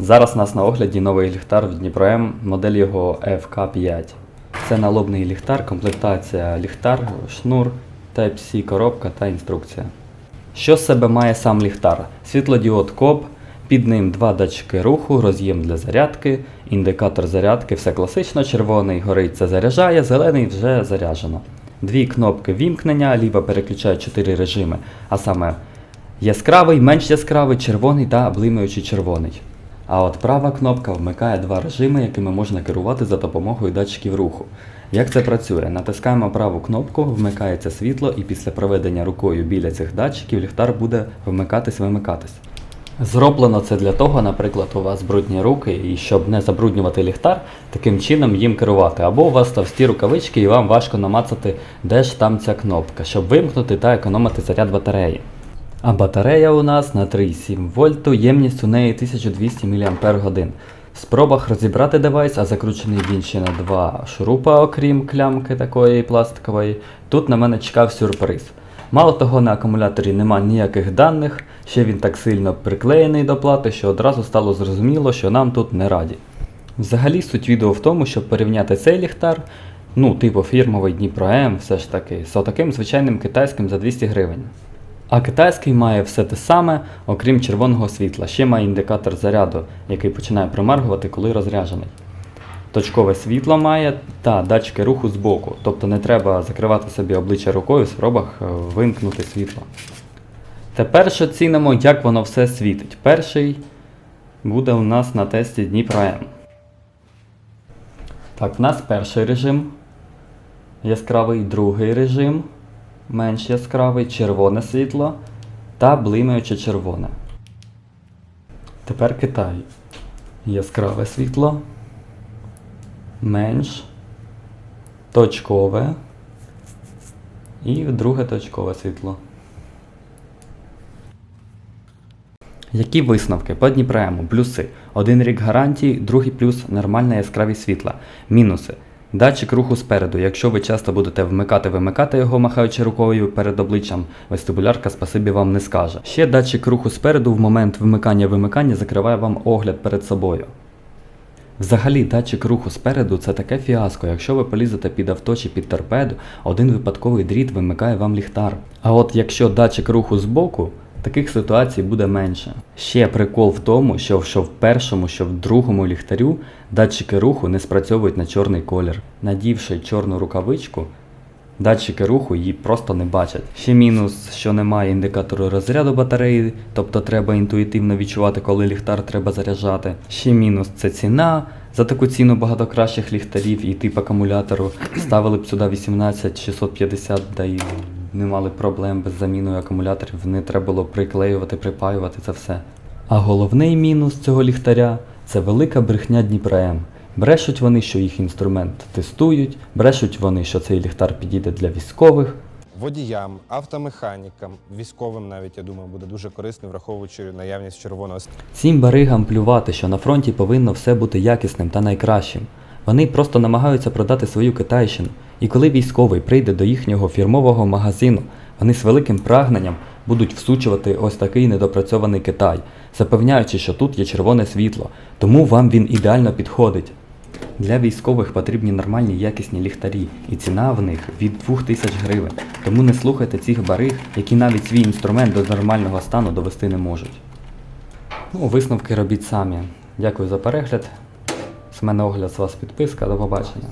Зараз у нас на огляді новий ліхтар від Дніпром, модель його FK5. Це налобний ліхтар, комплектація ліхтар, шнур, Type-C коробка та інструкція. Що з себе має сам ліхтар? Світлодіод КОП, під ним два датчики руху, роз'єм для зарядки, індикатор зарядки, все класично, червоний горить це заряджає, зелений вже заряджено. Дві кнопки вімкнення, ліва переключає чотири режими, а саме яскравий, менш яскравий, червоний та блимаючий червоний. А от права кнопка вмикає два режими, якими можна керувати за допомогою датчиків руху. Як це працює? Натискаємо праву кнопку, вмикається світло, і після проведення рукою біля цих датчиків ліхтар буде вмикатись-вимикатись. Зроблено це для того, наприклад, у вас брудні руки, і щоб не забруднювати ліхтар, таким чином їм керувати. Або у вас товсті рукавички і вам важко намацати, де ж там ця кнопка, щоб вимкнути та економити заряд батареї. А батарея у нас на 3,7 вольту, ємність у неї 1200 мАч. В спробах розібрати девайс, а закручений він ще на два шурупа, окрім клямки такої пластикової, тут на мене чекав сюрприз. Мало того, на акумуляторі нема ніяких даних, ще він так сильно приклеєний до плати, що одразу стало зрозуміло, що нам тут не раді. Взагалі суть відео в тому, щоб порівняти цей ліхтар, ну, типу фірмовий Дніпро М, все ж таки, з отаким звичайним китайським за 200 гривень. А китайський має все те саме, окрім червоного світла. Ще має індикатор заряду, який починає примаргувати, коли розряджений. Точкове світло має та датчики руху збоку, тобто не треба закривати собі обличчя рукою в спробах е, вимкнути світло. Тепер ж оцінимо, як воно все світить. Перший буде у нас на тесті Дніпро М. Так, в нас перший режим. Яскравий другий режим. Менш яскравий червоне світло та блимаюче червоне. Тепер Китай. Яскраве світло. Менш. Точкове. І друге точкове світло. Які висновки по Дніпрему? Плюси. Один рік гарантії, другий плюс нормальна яскравість світла. Мінуси. Датчик руху спереду. Якщо ви часто будете вмикати-вимикати його, махаючи рукою перед обличчям, вестибулярка спасибі вам не скаже. Ще датчик руху спереду в момент вмикання-вимикання закриває вам огляд перед собою. Взагалі, датчик руху спереду це таке фіаско. Якщо ви полізете під авто чи під торпеду, один випадковий дріт вимикає вам ліхтар. А от якщо датчик руху збоку, таких ситуацій буде менше. Ще прикол в тому, що що в першому, що в другому ліхтарю датчики руху не спрацьовують на чорний колір. Надівши чорну рукавичку, Датчики руху її просто не бачать. Ще мінус, що немає індикатору розряду батареї, тобто треба інтуїтивно відчувати, коли ліхтар треба заряджати. Ще мінус це ціна. За таку ціну багато кращих ліхтарів і тип акумулятору ставили б сюди 18650, да і не мали проблем без заміною акумуляторів, не треба було приклеювати, припаювати це все. А головний мінус цього ліхтаря це велика брехня Дніпра М. Брешуть вони, що їх інструмент тестують, брешуть вони, що цей ліхтар підійде для військових. Водіям, автомеханікам, військовим навіть я думаю, буде дуже корисним, враховуючи наявність червоного Цим баригам плювати, що на фронті повинно все бути якісним та найкращим. Вони просто намагаються продати свою китайщину, і коли військовий прийде до їхнього фірмового магазину, вони з великим прагненням будуть всучувати ось такий недопрацьований Китай, запевняючи, що тут є червоне світло, тому вам він ідеально підходить. Для військових потрібні нормальні якісні ліхтарі, і ціна в них від 2000 гривень. Тому не слухайте цих бариг, які навіть свій інструмент до нормального стану довести не можуть. Ну, висновки робіть самі. Дякую за перегляд. З мене огляд, з вас підписка. До побачення.